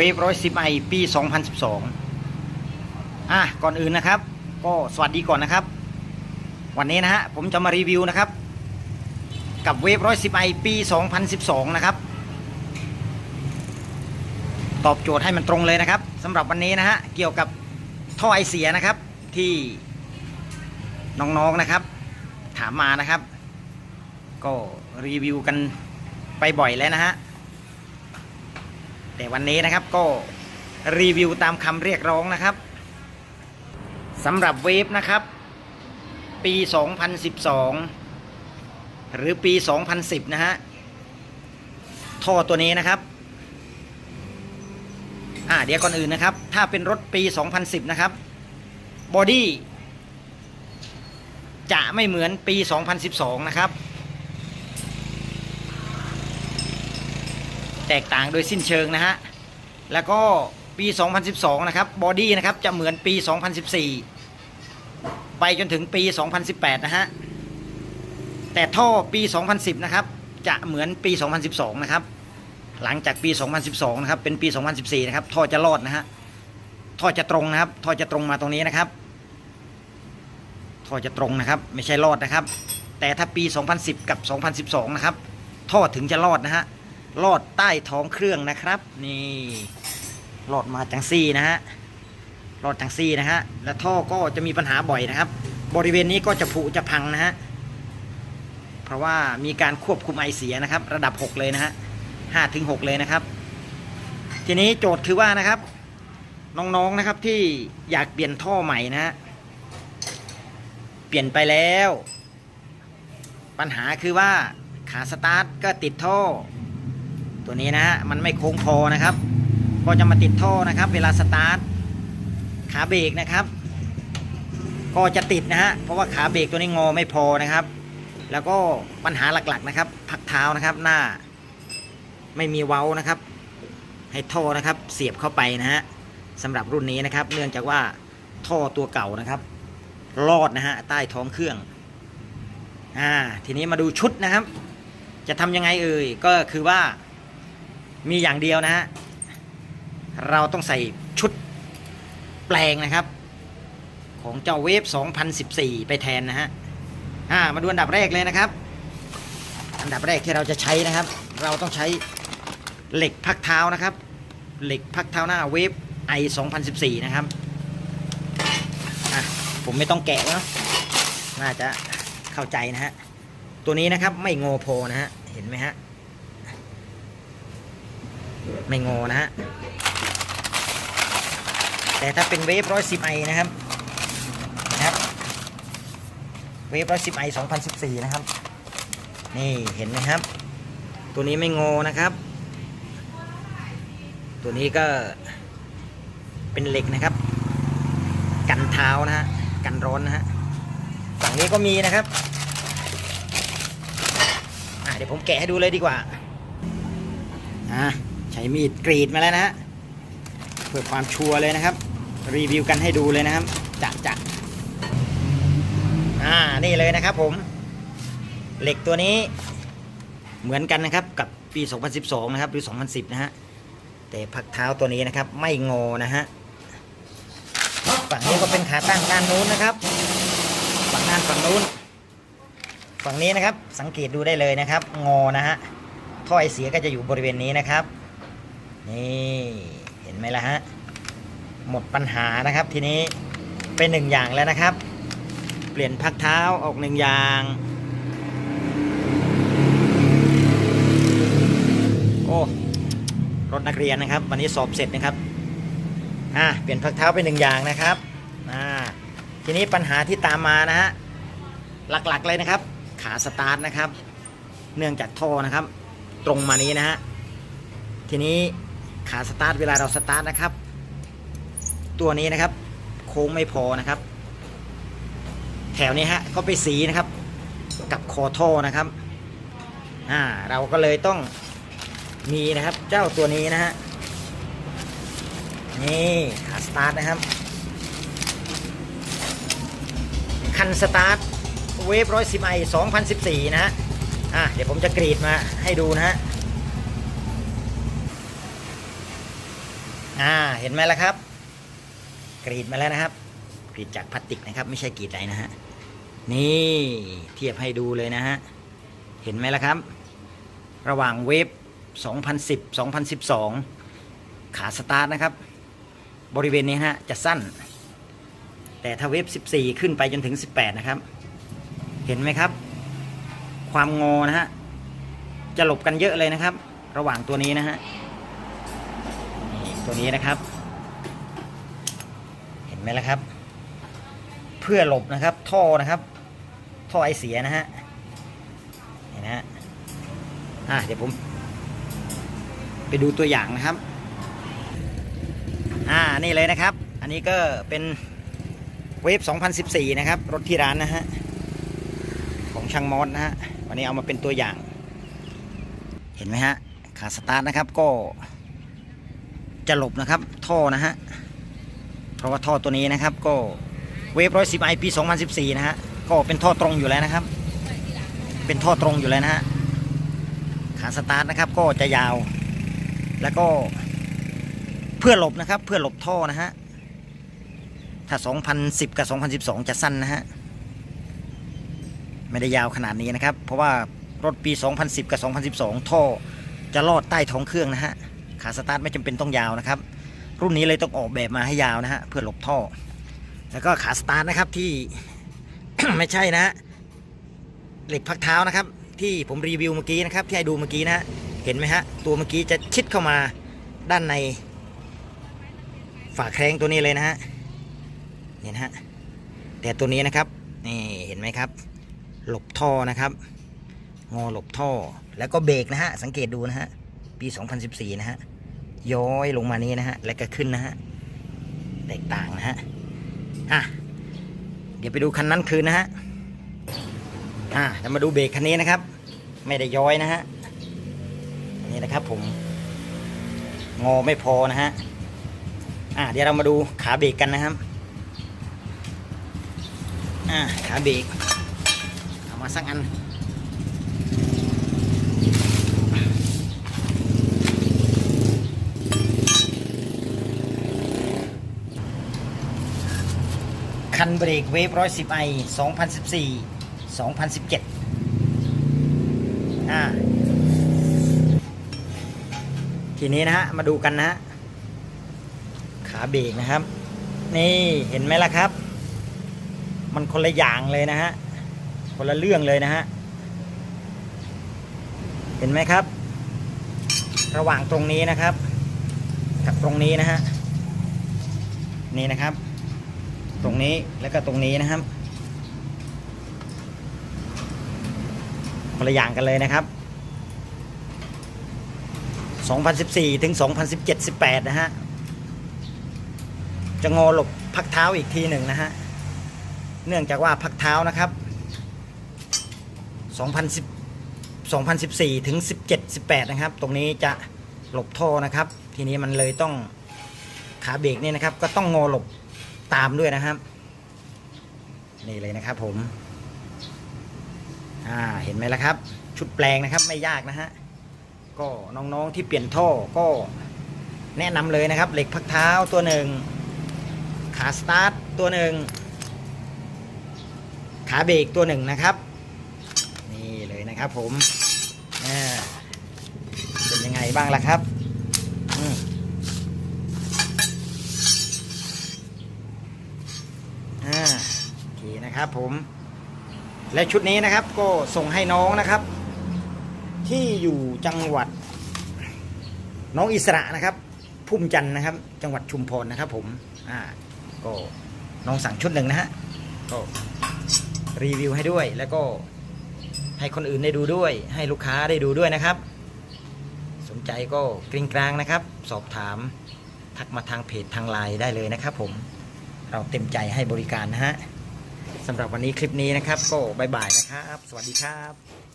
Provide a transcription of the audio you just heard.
เวฟร้อยสิบไอปี 2012 อะ ก่อนอื่นนะครับ ก็สวัสดีก่อนนะครับ วันนี้นะฮะ ผมจะมารีวิวนะครับ กับเวฟร้อยสิบไอปี 2012 นะครับ ตอบโจทย์ให้มันตรงเลยนะครับสำหรับวันนี้นะฮะ เกี่ยวกับท่อไอเสียนะครับที่น้องๆนะครับ ถามมานะครับ ก็รีวิวกันไปบ่อยแล้วนะฮะ แต่วันนี้นะครับก็รีวิวตามคำเรียกร้องนะครับสำหรับเวฟนะครับ ปี 2012 หรือปี 2010 นะฮะ ท่อตัวนี้นะครับ อ่าเดี๋ยวก่อนอื่นนะครับ ถ้าเป็นรถปี 2010 นะครับ บอดี้จะไม่เหมือนปี 2012 นะครับ แตกต่างโดยสิ้นเชิงนะฮะ แล้วก็ปี 2012 นะครับ บอดี้นะครับ จะเหมือนปี 2014 ไปจนถึงปี 2018 นะฮะ แต่ท่อปี 2010 นะครับ จะเหมือนปี 2012 นะครับ หลังจากปี 2012 นะครับ เป็นปี 2014 นะครับ ท่อจะรอดนะฮะ ท่อจะตรงนะครับ ท่อจะตรงมาตรงนี้นะครับ ท่อจะตรงนะครับ ไม่ใช่รอดนะครับ แต่ถ้าปี 2010 กับ 2012 นะครับ ท่อถึงจะรอดนะฮะ ลอดใต้ท้องเครื่องนะครับ นี่ลอดมาจังซี่นะฮะลอดจังซี่นะฮะและท่อก็จะมีปัญหาบ่อยนะครับ บริเวณนี้ก็จะผุจะพังนะฮะเพราะว่ามีการควบคุมไอเสียนะครับ ระดับ 6 เลยนะฮะห้าถึงหเลยนะครับ ทีนี้โจทย์คือว่านะครับ น้องๆนะครับที่อยากเปลี่ยนท่อใหม่นะฮะเปลี่ยนไปแล้ว ปัญหาคือว่าขาสตาร์ทก็ติดท่อ ตัวนี้นะฮะมันไม่โค้งพอนะครับ ก็จะมาติดท่อนะครับ เวลาสตาร์ทขาเบรกนะครับ ก็จะติดนะฮะเพราะว่าขาเบรกตัวนี้งอไม่พอนะครับ แล้วก็ปัญหาหลักๆนะครับพักเท้านะครับหน้า ไม่มีเว้านะครับ ให้ท่อนะครับเสียบเข้าไปนะฮะสำหรับรุ่นนี้นะครับ เนื่องจากว่าท่อตัวเก่านะครับลอดนะฮะใต้ท้องเครื่องอ่าทีนี้มาดูชุดนะครับ จะทำยังไงเอ่ยก็คือว่า มีอย่างเดียวนะฮะเราต้องใส่ชุดแปลงนะครับ ของเจ้าเวฟ 2014 ไปแทนนะฮะอ่ามาดูอันดับแรกเลยนะครับ อันดับแรกที่เราจะใช้นะครับ เราต้องใช้เหล็กพักเท้านะครับ เหล็กพักเท้าหน้าเวฟ i 2014 นะครับอะผมไม่ต้องแกะเนาะน่าจะเข้าใจนะฮะ ตัวนี้นะครับไม่งอโพนะฮะ เห็นไหมฮะ ไม่งอนะฮะ แต่ถ้าเป็นเวฟร้อยสิบไอนะครับนะครับ เวฟร้อยสิบไอสองพันสิบสี่นะครับ นี่เห็นไหมครับ ตัวนี้ไม่งอนะครับ ตัวนี้ก็เป็นเหล็กนะครับ กันเท้านะฮะ กันร้อนนะฮะ ฝั่งนี้ก็มีนะครับอะเดี๋ยวผมแกะให้ดูเลยดีกว่า อะ ช้มีดกรีดมาแล้วนะฮะเพื่อความชัวร์เลยนะครับ รีวิวกันให้ดูเลยนะครับจะจะอ่านี่เลยนะครับผม เหล็กตัวนี้เหมือนกันนะครับกับปี 2012 นะครับหรือ 2010 นะฮะแต่พักเท้าตัวนี้นะครับ ไม่งอนะฮะฝั่งนี้ก็เป็นขาตั้งด้านนู้นนะครับ ฝั่งด้านฝั่งนู้น ฝั่งนี้นะครับสังเกตดูได้เลยนะครับ งอนะฮะท่อไอเสียก็จะอยู่บริเวณนี้นะครับ นี่เห็นไหมล่ะฮะ หมดปัญหานะครับทีนี้เป็นหนึ่งอย่างแล้วนะครับ เปลี่ยนพักเท้าออกหนึ่งอย่างโอ้รถนักเรียนนะครับ วันนี้สอบเสร็จนะครับอ่าเปลี่ยนพักเท้าเป็นหนึ่งอย่างนะครับอ่าทีนี้ปัญหาที่ตามมานะฮะหลักๆเลยนะครับ ขาสตาร์ทนะครับ เนื่องจากท่อนะครับ ตรงมานี้นะฮะทีนี้ ขาสตาร์ทเวลาเราสตาร์ทนะครับ ตัวนี้นะครับ โค้งไม่พอนะครับ แถวนี้ฮะก็ไปสีนะครับ กับคอท่อนะครับอ่าเราก็เลยต้องมีนะครับ เจ้าตัวนี้นะฮะนี่ขาสตาร์ทนะครับคันสตาร์ทเวฟร้อยสิบไอสองพันสิบสี่นะฮะอะเดี๋ยวผมจะกรีดมาให้ดูนะฮะ อ่าเห็นไหมล่ะครับ กรีดมาแล้วนะครับ กรีดจากพลาสติกนะครับ ไม่ใช่กรีดอะไรนะฮะนี่เทียบให้ดูเลยนะฮะเห็นไหมล่ะครับ ระหว่างเวฟ2010 2012 ขาสตาร์ทนะครับ บริเวณนี้ฮะจะสั้น แต่ถ้าเวฟ14 ขึ้นไปจนถึง 18 นะครับ เห็นไหมครับ ความงอนะฮะจะหลบกันเยอะเลยนะครับ ระหว่างตัวนี้นะฮะ ตัวนี้นะครับ เห็นไหมล่ะครับ เพื่อหลบนะครับ ท่อนะครับ ท่อไอเสียนะฮะเห็นนะฮะอะเดี๋ยวผม ไปดูตัวอย่างนะครับ อ่านี่เลยนะครับ อันนี้ก็เป็นเวฟ2014 นะครับ รถที่ร้านนะฮะ ของช่างมอสนะฮะ วันนี้เอามาเป็นตัวอย่าง เห็นไหมฮะ ขาสตาร์ทนะครับก็ จะหลบนะครับ ท่อนะฮะ เพราะว่าท่อตัวนี้นะครับ ก็เวฟร้อยสิบไอปี2014นะฮะ ก็เป็นท่อตรงอยู่แล้วนะครับ เป็นท่อตรงอยู่แล้วนะฮะ ขาสตาร์ทนะครับ ก็จะยาว แล้วก็เพื่อหลบนะครับ เพื่อหลบท่อนะฮะ ถ้า 2010 กับ 2012 จะสั้นนะฮะ ไม่ได้ยาวขนาดนี้นะครับ เพราะว่ารถปี 2010 กับ 2012 ท่อจะลอดใต้ท้องเครื่องนะฮะ ขาสตาร์ทไม่จำเป็นต้องยาวนะครับ รุ่นนี้เลยต้องออกแบบมาให้ยาวนะฮะเพื่อหลบท่อ แล้วก็ขาสตาร์ทนะครับที่ไม่ใช่นะฮะเหล็กพักเท้านะครับ ที่ผมรีวิวเมื่อกี้นะครับ ที่ให้ดูเมื่อกี้นะฮะเห็นไหมฮะตัวเมื่อกี้จะชิดเข้ามาด้านในฝาแครงตัวนี้เลยนะฮะเนี่ยนฮะแต่ตัวนี้นะครับนี่เห็นไหมครับ หลบท่อนะครับ งอหลบท่อแล้วก็เบรกนะฮะสังเกตดูนะฮะ ปี 2014 นะฮะ ย้อยลงมานี้นะฮะ แล้วก็ขึ้นนะฮะ แตกต่างนะฮะ อะ เดี๋ยวไปดูคันนั้นคืนนะฮะ อะจะมาดูเบรกคันนี้นะครับ ไม่ได้ย้อยนะฮะ นี่นะครับผม งอไม่พอนะฮะ อะเดี๋ยวเรามาดูขาเบรกกันนะครับ อะขาเบรกเอามาสักอัน คันเบรกเวฟร้อยสิบไอสองพันสิบสี่สองพันสิบเจ็ดอ่า ทีนี้นะฮะ มาดูกันนะฮะ ขาเบรกนะครับ นี่เห็นไหมล่ะครับ มันคนละอย่างเลยนะฮะ คนละเรื่องเลยนะฮะ เห็นไหมครับ ระหว่างตรงนี้นะครับ กับตรงนี้นะฮะ นี่นะครับ ตรงนี้แล้วก็ตรงนี้นะครับคนละอย่างกันเลยนะครับ 2014 ถึง 2017 18 นะฮะ จะงอหลบพักเท้าอีกทีหนึ่งนะฮะ เนื่องจากว่าพักเท้านะครับ 2010 2014 ถึง 17 18 นะครับ ตรงนี้จะหลบท่อนะครับ ทีนี้มันเลยต้องขาเบรกนี่นะครับ ก็ต้องงอหลบ ตามด้วยนะครับ นี่เลยนะครับผม อ่าเห็นไหมล่ะครับ ชุดแปลงนะครับไม่ยากนะฮะก็น้องๆที่เปลี่ยนท่อก็แนะนำเลยนะครับเหล็กพักเท้าตัวหนึ่งขาสตาร์ทตัวหนึ่งขาเบรกตัวหนึ่งนะครับ นี่เลยนะครับผมอ่เป็นยังไงบ้างล่ะครับอืมอ่าโอเค นะครับผม และชุดนี้นะครับก็ส่งให้น้องนะครับ ที่อยู่จังหวัด น้องอิสระนะครับ พุ่มจันทร์นะครับ จังหวัดชุมพรนะครับ ผมอ่าก็น้องสั่งชุดหนึ่งนะฮะก็รีวิวให้ด้วยแล้วก็ให้คนอื่นได้ดูด้วย ให้ลูกค้าได้ดูด้วยนะครับ สนใจก็กริ้งกลางนะครับ สอบถาม ทักมาทางเพจทางไลน์ได้เลยนะครับ ผมเราเต็มใจให้บริการนะฮะ สำหรับวันนี้คลิปนี้นะครับ ก็บายบายนะครับ สวัสดีครับ